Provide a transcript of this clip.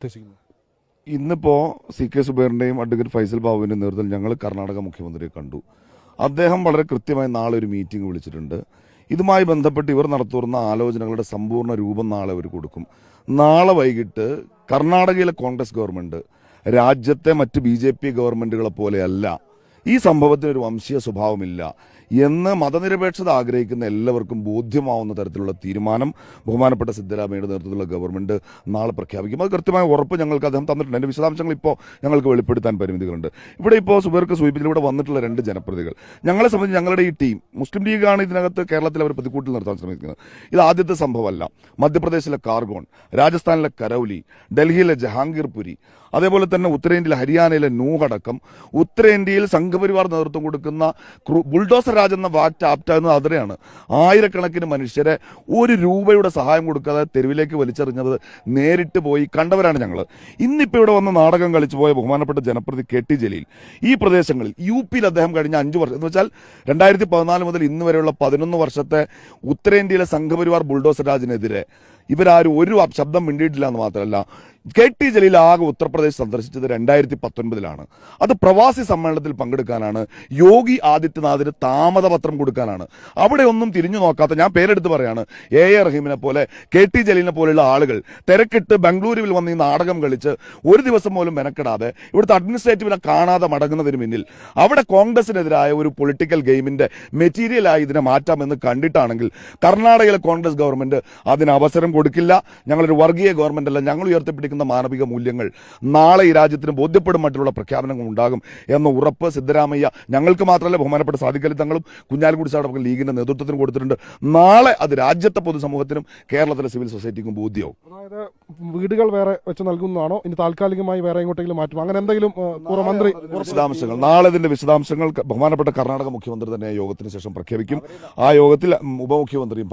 ഉദ്ദേശിക്കുന്നത്? ഇന്നിപ്പോ C K സുബൈറിന്റെയും അഡ്വക്കേറ്റ് ഫൈസൽ ബാബുവിന്റെ നേതൃത്വത്തിൽ ഞങ്ങൾ കർണാടക മുഖ്യമന്ത്രിയെ കണ്ടു. അദ്ദേഹം വളരെ കൃത്യമായി നാളെ ഒരു മീറ്റിംഗ് വിളിച്ചിട്ടുണ്ട്. ഇതുമായി ബന്ധപ്പെട്ട് ഇവർ നടത്തുന്ന ആലോചനകളുടെ സമ്പൂർണ രൂപം നാളെ അവർ കൊടുക്കും. നാളെ വൈകിട്ട് കർണാടകയിലെ കോൺഗ്രസ് ഗവൺമെന്റ് രാജ്യത്തെ മറ്റ് ബി ജെ പി ഗവൺമെന്റുകളെ പോലെയല്ല ഈ സംഭവത്തിന് ഒരു വംശീയ സ്വഭാവമില്ല എന്ന് മതനിരപേക്ഷത ആഗ്രഹിക്കുന്ന എല്ലാവർക്കും ബോധ്യമാവുന്ന തരത്തിലുള്ള തീരുമാനം ബഹുമാനപ്പെട്ട സിദ്ധരാമയുടെ നേതൃത്വത്തിലുള്ള ഗവൺമെന്റ് നാളെ പ്രഖ്യാപിക്കും. അത് കൃത്യമായ ഉറപ്പ് ഞങ്ങൾക്ക് അദ്ദേഹം തന്നിട്ടുണ്ട്. അതിന്റെ വിശദാംശങ്ങൾ ഇപ്പോൾ ഞങ്ങൾക്ക് വെളിപ്പെടുത്താൻ പരിമിതികളുണ്ട്. ഇവിടെ ഇപ്പോൾ സുബേർക്ക് സൂചിപ്പിച്ചിലൂടെ വന്നിട്ടുള്ള രണ്ട് ജനപ്രതികൾ ഞങ്ങളെ സംബന്ധിച്ച് ഞങ്ങളുടെ ഈ ടീം മുസ്ലിം ലീഗാണ് ഇതിനകത്ത് കേരളത്തിൽ അവർ പ്രതികൂട്ടിൽ നിർത്താൻ ശ്രമിക്കുന്നത്. ഇത് ആദ്യത്തെ സംഭവമല്ല. മധ്യപ്രദേശിലെ കാർഗോൺ രാജസ്ഥാനിലെ കരൌലി ഡൽഹിയിലെ ജഹാംഗീർപുരി അതേപോലെ തന്നെ ഉത്തരേന്ത്യയിലെ ഹരിയാനയിലെ നൂഹടക്കം ഉത്തരേന്ത്യയിൽ സംഘപരിവാർ നേതൃത്വം കൊടുക്കുന്ന ബുൾഡോസർ രാജ് എന്ന വാറ്റ് ആപ്റ്റാകുന്നത് അതിരെയാണ് ആയിരക്കണക്കിന് മനുഷ്യരെ ഒരു രൂപയുടെ സഹായം കൊടുക്കാതെ തെരുവിലേക്ക് വലിച്ചെറിഞ്ഞത് നേരിട്ട് പോയി കണ്ടവരാണ് ഞങ്ങൾ ഇന്നിപ്പോൾ ഇവിടെ വന്ന് നാടകം കളിച്ചു പോയ ബഹുമാനപ്പെട്ട ജനപ്രതി കെ ടി ജലീൽ. ഈ പ്രദേശങ്ങളിൽ യു പിയിൽ അദ്ദേഹം കഴിഞ്ഞ അഞ്ചു വർഷം എന്ന് വെച്ചാൽ രണ്ടായിരത്തി പതിനാല് മുതൽ ഇന്ന് വരെയുള്ള പതിനൊന്ന് വർഷത്തെ ഉത്തരേന്ത്യയിലെ സംഘപരിവാർ ബുൾഡോസർ രാജിനെതിരെ ഇവരാരും ഒരു ശബ്ദം മിണ്ടിയിട്ടില്ല എന്ന് മാത്രമല്ല കെ ടി ജലീൽ ആകെ ഉത്തർപ്രദേശ് സന്ദർശിച്ചത് രണ്ടായിരത്തി പത്തൊൻപതിലാണ് അത് പ്രവാസി സമ്മേളനത്തിൽ പങ്കെടുക്കാനാണ്. യോഗി ആദിത്യനാഥിന് താമതപത്രം കൊടുക്കാനാണ്. അവിടെ ഒന്നും തിരിഞ്ഞു നോക്കാത്ത ഞാൻ പേരെടുത്ത് പറയാണ്. എ എ റഹീമിനെ പോലെ കെ ടി ജലീലിനെ പോലെയുള്ള ആളുകൾ തിരക്കിട്ട് ബംഗളൂരുവിൽ വന്ന് ഈ നാടകം കളിച്ച് ഒരു ദിവസം പോലും മെനക്കെടാതെ ഇവിടുത്തെ അഡ്മിനിസ്ട്രേറ്റീവിനെ കാണാതെ മടങ്ങുന്നതിന് പിന്നിൽ അവിടെ കോൺഗ്രസിനെതിരായ ഒരു പൊളിറ്റിക്കൽ ഗെയിമിന്റെ മെറ്റീരിയലായി ഇതിനെ മാറ്റാമെന്ന് കണ്ടിട്ടാണെങ്കിൽ കർണാടകയിലെ കോൺഗ്രസ് ഗവൺമെന്റ് അതിന് അവസരം കൊടുക്കില്ല. ഞങ്ങളൊരു വർഗീയ ഗവൺമെന്റ് അല്ല ഞങ്ങൾ ഉയർത്തിപ്പിടിക്കുന്ന മാനവിക മൂല്യങ്ങൾ നാളെ ഈ രാജ്യത്തിന് ബോധ്യപ്പെടും മറ്റുള്ള പ്രഖ്യാപനങ്ങൾ ഉണ്ടാകും എന്ന ഉറപ്പ് സിദ്ധരാമയ്യ ഞങ്ങൾക്ക് മാത്രമല്ല ബഹുമാനപ്പെട്ട സാധിക്കലി തങ്ങളും കുഞ്ഞാലിക്കുടി സാറടക്കം ലീഗിന്റെ നേതൃത്വത്തിന് കൊടുത്തിട്ടുണ്ട്. നാളെ അത് രാജ്യത്തെ പൊതുസമൂഹത്തിനും കേരളത്തിലെ സിവിൽ സൊസൈറ്റിക്കും ബോധ്യവും. അതായത് വീടുകൾ വേറെ വെച്ച് നൽകുന്നതാണോ? ഇനി താൽക്കാലികമായി വേറെ എങ്ങോട്ടെങ്കിലും മാറ്റും അങ്ങനെ എന്തെങ്കിലും മന്ത്രി വിശദാംശങ്ങൾ. നാളെ ഇതിന്റെ വിശദാംശങ്ങൾ ബഹുമാനപ്പെട്ട കർണാടക മുഖ്യമന്ത്രി തന്നെ യോഗത്തിന് ശേഷം പ്രഖ്യാപിക്കും. ആ യോഗത്തിൽ ഉപമുഖ്യമന്ത്രിയും.